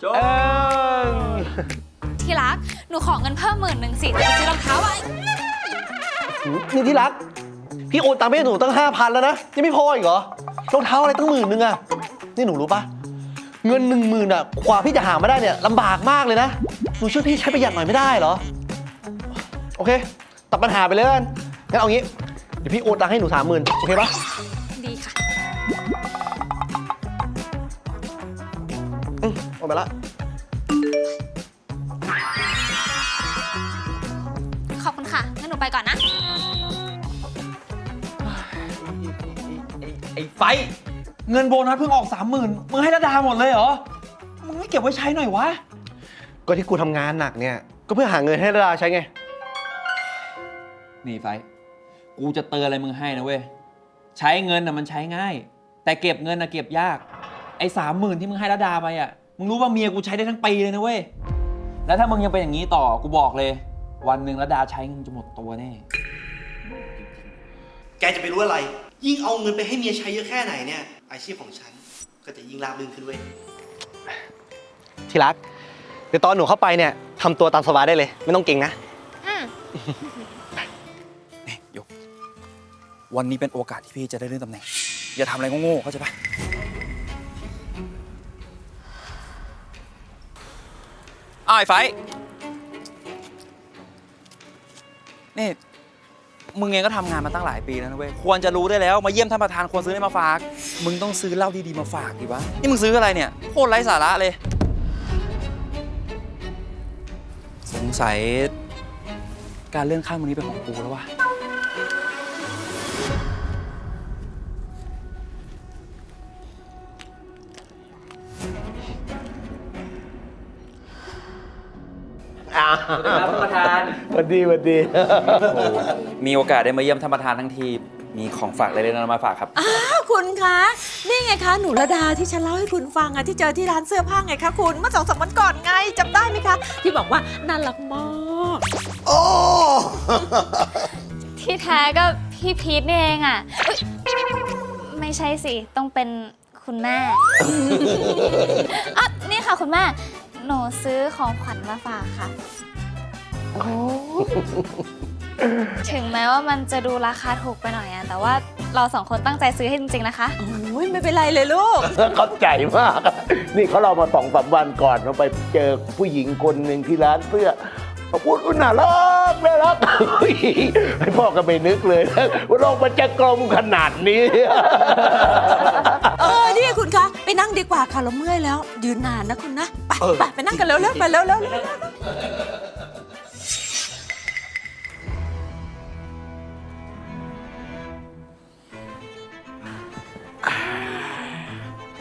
โจเอิงที่รัก หนูขอเงินเพิ่มหมื่นหนึ่งสิจะไปซื้อรองเท้าอะนี่ที่รัก พี่โอนตังค์ไปให้หนูตั้งห้าพันแล้วนะ ยังไม่พออีกเหรอ รองเท้าอะไรตั้งหมื่นนึงอะนี่หนูรู้ปะเงินหนึ่งหมื่นอะกว่าพี่จะหามาได้เนี่ยลำบากมากเลยนะ หนูช่วยพี่ใช้ประหยัดหน่อยไม่ได้เหรอ โอเค ตัดปัญหาไปเลยกันงั้นเอางี้ เดี๋ยวพี่โอนตังค์ให้หนูสามหมื่นโอเคปะดีค่ะ ไปละ ขอบคุณค่ะ งั้นหนูไปก่อนนะไอ้ไฟ เงินโบนัสเพิ่งออกสามหมื่นมึงให้ระดาหมดเลยเหรอ มึงไม่เก็บไว้ใช้หน่อยวะ ก็ที่กูทำงานหนักเนี่ย ก็เพื่อหาเงินให้ระดาใช้ไง นี่ไฟ กูจะเตือนอะไรมึงให้นะเว้ย ใช้เงินน่ะมันใช้ง่าย แต่เก็บเงินน่ะเก็บยาก ไอ้สามหมื่นที่มึงให้ระดาไปอะ มึงรู้ว่าเมียกูใช้ได้ทั้งปีเลยนะเว้ย แล้วถ้ามึงยังเป็นอย่างนี้ต่อ กูบอกเลย วันหนึ่งระดาใช้เงินจะหมดตัวแน่ แกจะไปรู้อะไร ยิ่งเอาเงินไปให้เมียใช้เยอะแค่ไหนเนี่ย อาชีพของฉัน ก็จะยิ่งราบรื่นขึ้นเว้ย ที่รักเดี๋ยวตอนหนูเข้าไปเนี่ยทำตัวตามสบายได้เลย ไม่ต้องเก่งนะ อืมนี่ยกวันนี้เป็นโอกาสที่พี่จะได้เลื่อนตำแหน่ง อย่าทำอะไรโง่ๆเข้าใจปะ ไอ้ไฟนี่มึงเองก็ทำงานมาตั้งหลายปีแล้วนะเว้ย ควรจะรู้ได้แล้ว มาเยี่ยมท่านประธานควรซื้ออะไรมาฝาก มึงต้องซื้อเหล้าดีๆมาฝากดิวะ นี่มึงซื้ออะไรเนี่ย โคตรไร้สาระเลย สงสัย การเลื่อนขั้นวันนี้เป็นของกูแล้ววะ ท่านประธานวันดีวันดีมีโอกาสได้มาเยี่ยมท่านประธานทั้งที มีของฝากเล็กๆน้อยๆมาฝากครับ อ้าวคุณคะนี่ไงคะหนูระดาที่ฉันเล่าให้คุณฟังอะที่เจอที่ร้านเสื้อผ้าไงคะคุณเมื่อสองสามวันก่อนไงจำได้ไหมคะ ที่บอกว่าน่ารักมากโอ้ ที่แท้ก็พี่พีทนี่เองอะเอ้ยไม่ใช่สิ ต้องเป็นคุณแม่ อะนี่ค่ะคุณแม่ หนูซื้อของขวัญมาฝากค่ะถึงแม้ว่ามันจะดูราคาถูกไปหน่อยอะแต่ว่าเราสองคนตั้งใจซื้อให้จริงๆนะคะ โอ้ยไม่เป็นไรเลยลูก เข้าใจมาก นี่เขาเรามาสองสามวันก่อนเราไปเจอผู้หญิงคนหนึ่งที่ร้านเสื้อเขาพูดว่าน่ารักน่ารักเฮ้ยให้พ่อก็ไม่นึกเลยนะว่าโลกมันจะกลมขนาดนี้ เออนี่คุณคะ ไปนั่งดีกว่าค่ะเราเมื่อยแล้ว ยืนนานนะคุณนะ ไปไปไปนั่งกันเร็วๆไปเร็วๆเร็วๆ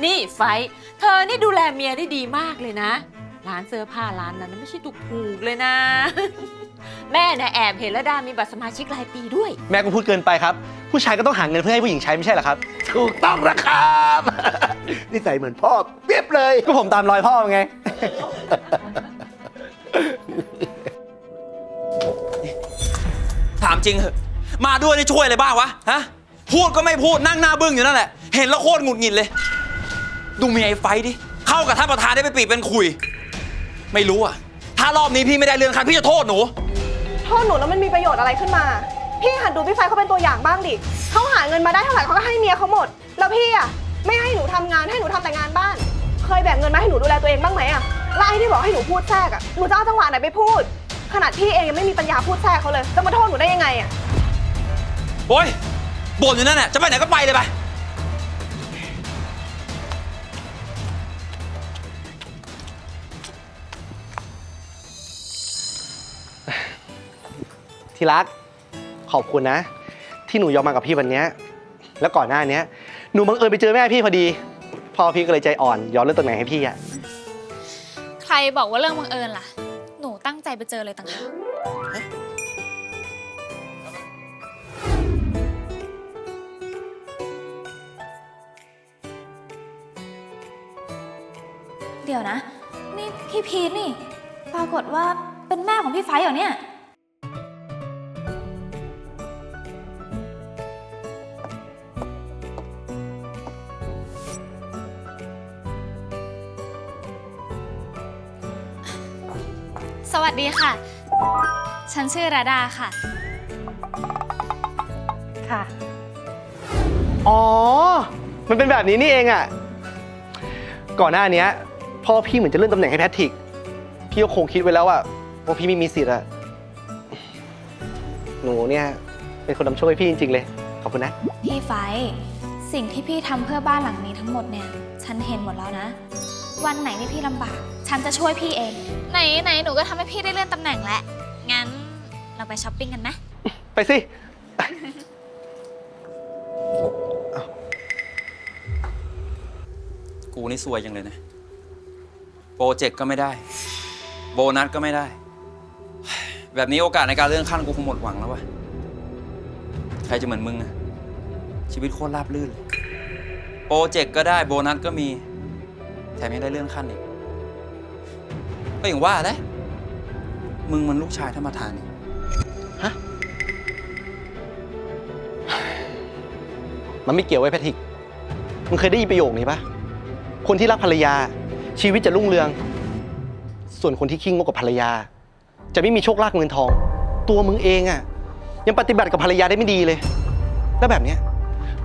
นี่ไฟท์เธอนี่ดูแลเมียได้ดีมากเลยนะ ร้านเสื้อผ้าร้านนั้นนะไม่ใช่ถูกๆเลยนะ แม่เนี่ยแอบเห็นแล้วดามีบัตรสมาชิกรายปีด้วย แม่ก็พูดเกินไปครับ ผู้ชายก็ต้องหาเงินเพื่อให้ผู้หญิงใช้ไม่ใช่เหรอครับ ถูกต้องนะครับนิสัยเหมือนพ่อเปรียบเลย ก็ผมตามรอยพ่อไง ถามจริงเหอะมาด้วยได้ช่วยอะไรบ้างวะฮะพูดก็ไม่พูดนั่งหน้าบึ้งอยู่นั่นแหละ เห็นแล้วโคตรหงุดหงิดเลย ดูเมียไอ้ไฟดิเข้ากับท่านประธานได้ไปปีเป็นคุย ไม่รู้อะ ถ้ารอบนี้พี่ไม่ได้เรือนคันพี่จะโทษหนู โทษหนูแล้วมันมีประโยชน์อะไรขึ้นมา พี่หัดดูพี่ไฟเขาเป็นตัวอย่างบ้างดิเขาหาเงินมาได้เท่าไหร่เขาก็ให้เมียเขาหมด แล้วพี่อะไม่ให้หนูทำงานให้หนูทำแต่งานบ้าน เคยแบ่งเงินมาให้หนูดูแลตัวเองบ้างไหมอะแล้วไอ้ที่บอกให้หนูพูดแทรกอะหนูจะเอาจังหวะไหนไปพูด ขนาดพี่เองยังไม่มีปัญญาพูดแทรกเขาเลยจะมาโทษหนูได้ยังไงอะโอ้ยบ่นอยู่นั่นแหละจะไปไหนก็ไปเลยไป ที่รัก ขอบคุณนะ ที่หนูยอมมากับพี่วันเนี้ยแล้วก่อนหน้าเนี้ยหนูบังเอิญไปเจอแม่พี่พอดีพ่อพี่ก็เลยใจอ่อนยอมเรื่องตำแหน่งให้พี่อะใครบอกว่าเรื่องบังเอิญล่ะ หนูตั้งใจไปเจอเลยต่างหาก เดี๋ยวนะ นี่พี่พีทนี่ ปรากฏว่าเป็นแม่ของพี่ไฟท์เหรอเนี่ย สวัสดีค่ะ ฉันชื่อราดาค่ะ ค่ะ อ๋อ มันเป็นแบบนี้นี่เองอะก่อนหน้าเนี้ยพ่อพี่เหมือนจะเลื่อนตำแหน่งให้แพทริก พี่ก็คงคิดไว้แล้วอะว่าพี่ไม่มีสิทธิ์อะหนูเนี่ย เป็นคนนำโชคให้พี่จริง ๆ เลย ขอบคุณนะ พี่ไฟท์สิ่งที่พี่ทำเพื่อบ้านหลังนี้ทั้งหมดเนี่ย ฉันเห็นหมดแล้วนะ วันไหนที่พี่ลำบาก ฉันจะช่วยพี่เอง ไหนไหนหนูก็ทำให้พี่ได้เลื่อนตำแหน่งแล้ว งั้นเราไปช้อปปิ้งกันไหมไปสิ กูนี่ซวยจังเลยนะ โปรเจกต์ก็ไม่ได้ โบนัสก็ไม่ได้ แบบนี้โอกาสในการเลื่อนขั้นกูคงหมดหวังแล้ววะใครจะเหมือนมึงอะชีวิตโคตรราบรื่นเลย โปรเจกต์ก็ได้โบนัสก็มี แถมยังได้เลื่อนขั้นอีก ก็อย่างว่าแหละมึงมันลูกชายท่านประธานนี่ฮะ มันไม่เกี่ยวไว้แพทริก มึงเคยได้ยินประโยคนี้ปะคนที่รักภรรยา ชีวิตจะรุ่งเรือง ส่วนคนที่ขี้งกกับภรรยา จะไม่มีโชคลาภเงินทอง ตัวมึงเองอะยังปฏิบัติกับภรรยาได้ไม่ดีเลย แล้วแบบเนี้ย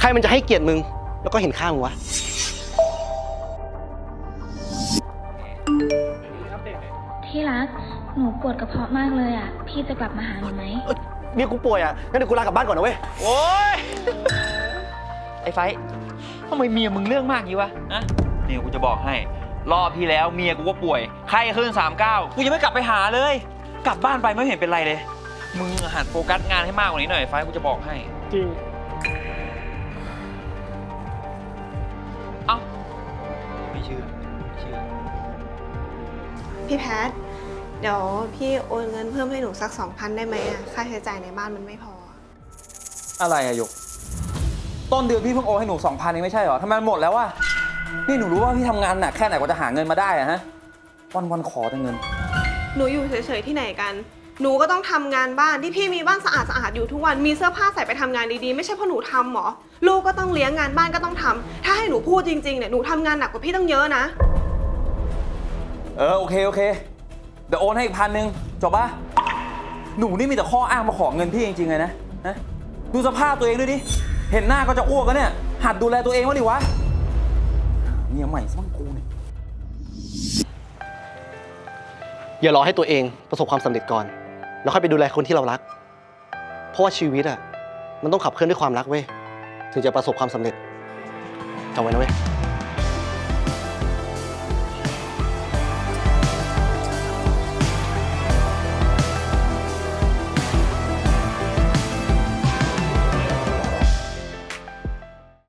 ใครมันจะให้เกียรติมึง แล้วก็เห็นค่ามึงวะ ที่รัก หนูปวดกระเพาะมากเลยอะ พี่จะกลับมาหาหนูไหม เอ้ยเมียกูป่วยอะ งั้นเดี๋ยวกูลากลับบ้านก่อนนะเว้ย โอ้ยไอ้ไฟท์ทำไมเมียมึงเรื่องมากงี้วะนะนี่กูจะบอกให้ รอบที่แล้วเมียกูก็ป่วย ไข้ขึ้น 39 กูยังไม่กลับไปหาเลย กลับบ้านไปไม่เห็นเป็นไรเลย มึงหัดโฟกัสงานให้มากกว่านี้หน่อยไฟท์กูจะบอกให้ จริง พี่แพท เดี๋ยวพี่โอนเงินเพิ่มให้หนูสักสองพันได้ไหมอะค่าใช้จ่ายในบ้านมันไม่พอ อะไรอะหยก ต้นเดือนพี่เพิ่งโอนให้หนูสองพันเองไม่ใช่เหรอทำไมมันหมดแล้ววะ นี่หนูรู้ว่าพี่ทำงานหนักแค่ไหนกว่าจะหาเงินมาได้อะฮะ วันวันๆขอแต่เงิน หนูอยู่เฉยๆที่ไหนกัน หนูก็ต้องทำงานบ้านที่พี่มีบ้านสะอาดสะอาดๆอยู่ทุกวัน มีเสื้อผ้าใส่ไปทำงานดีๆ ไม่ใช่เพราะหนูทำหรอ ลูกก็ต้องเลี้ยงงานบ้านก็ต้องทำ ถ้าให้หนูพูดจริงๆเนี่ย หนูทำงานหนักกว่าพี่ตั้งเยอะนะ เออโอเคโอเค เดี๋ยวโอนให้อีกพันหนึ่งจบปะหนูนี่มีแต่ข้ออ้างมาขอเงินพี่จริงๆเลยนะนะดูสภาพตัวเองด้วยดิ เห็นหน้าก็จะอ้วกแล้วเนี่ย หัดดูแลตัวเองบ้างดิวะเมียใหม่ซะบ้งกูเนี่ย อย่ารอให้ตัวเองประสบความสำเร็จก่อน แล้วค่อยไปดูแลคนที่เรารัก เพราะว่าชีวิตอะ มันต้องขับเคลื่อนด้วยความรักเว้ย ถึงจะประสบความสำเร็จจำไว้นะเว้ย